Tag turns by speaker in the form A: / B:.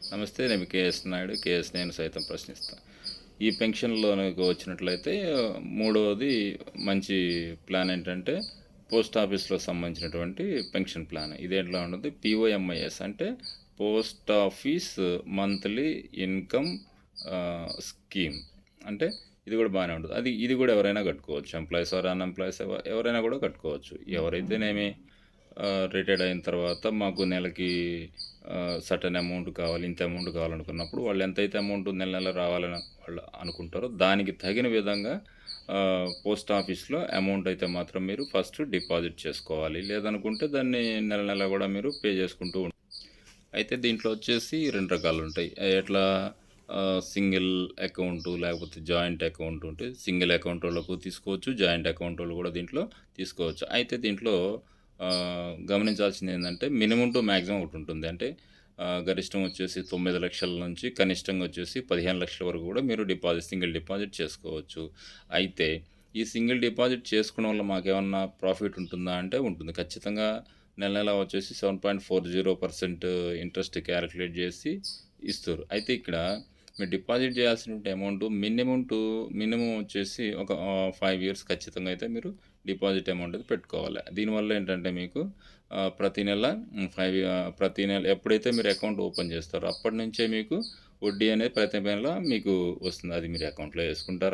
A: నమస్తే నేను KS Naidu. KS నేను సైతం ప్రశ్నిస్తాను ఈ పెన్షన్లోకి వచ్చినట్లయితే మూడవది మంచి ప్లాన్ ఏంటంటే పోస్ట్ ఆఫీస్లో సంబంధించినటువంటి పెన్షన్ ప్లాన్. ఇది ఎట్లా ఉంటుంది? P O M I S అంటే post office monthly income scheme. అంటే ఇది కూడా బాగానే ఉంటుంది. అది ఇది కూడా ఎవరైనా కట్టుకోవచ్చు. ఎంప్లాయీస్ ఆర్ అన్ఎంప్లాయీస్ ఎవరైనా కూడా కట్టుకోవచ్చు. ఎవరైతేనేమి రిటైర్డ్ అయిన తర్వాత మాకు నెలకి సటన్ అమౌంట్ కావాలి ఇంత అమౌంట్ కావాలనుకున్నప్పుడు వాళ్ళు ఎంతైతే అమౌంట్ నెల నెల రావాలని వాళ్ళు అనుకుంటారో దానికి తగిన విధంగా పోస్ట్ ఆఫీస్లో అమౌంట్ అయితే మాత్రం మీరు ఫస్ట్ డిపాజిట్ చేసుకోవాలి. లేదనుకుంటే దాన్ని నెల నెల కూడా మీరు పే చేసుకుంటూ ఉంటారు అయితే దీంట్లో వచ్చేసి రెండు రకాలు ఉంటాయి. ఎట్లా సింగిల్ అకౌంట్ లేకపోతే జాయింట్ అకౌంట్ ఉంటే సింగిల్ అకౌంట్ వాళ్ళకు తీసుకోవచ్చు జాయింట్ అకౌంట్ వాళ్ళు కూడా దీంట్లో తీసుకోవచ్చు. అయితే దీంట్లో గమనించాల్సింది ఏంటంటే మినిమం టు మ్యాక్సిమం ఒకటి ఉంటుంది. అంటే గరిష్టం వచ్చేసి తొమ్మిది లక్షల నుంచి కనిష్టంగా వచ్చేసి పదిహేను లక్షల వరకు కూడా మీరు డిపాజిట్ సింగిల్ డిపాజిట్ చేసుకోవచ్చు. అయితే ఈ సింగిల్ డిపాజిట్ చేసుకోవడం వల్ల మాకేమన్నా ప్రాఫిట్ ఉంటుందా అంటే ఉంటుంది. ఖచ్చితంగా నెల నెల వచ్చేసి seven point four zero percent interest calculate చేసి ఇస్తారు. అయితే ఇక్కడ మీరు డిపాజిట్ చేయాల్సిన అమౌంట్ మినిమం టు మినిమం వచ్చేసి ఒక ఫైవ్ ఇయర్స్ ఖచ్చితంగా అయితే మీరు డిపాజిట్ అమౌంట్ అయితే పెట్టుకోవాలి. దీనివల్ల ఏంటంటే మీకు ప్రతి నెల ఫైవ్ ప్రతి నెల ఎప్పుడైతే మీరు అకౌంట్ ఓపెన్ చేస్తారో అప్పటి నుంచే మీకు వడ్డీ అనేది ప్రతి నెల మీకు వస్తుంది. అది మీరు అకౌంట్లో వేసుకుంటారు?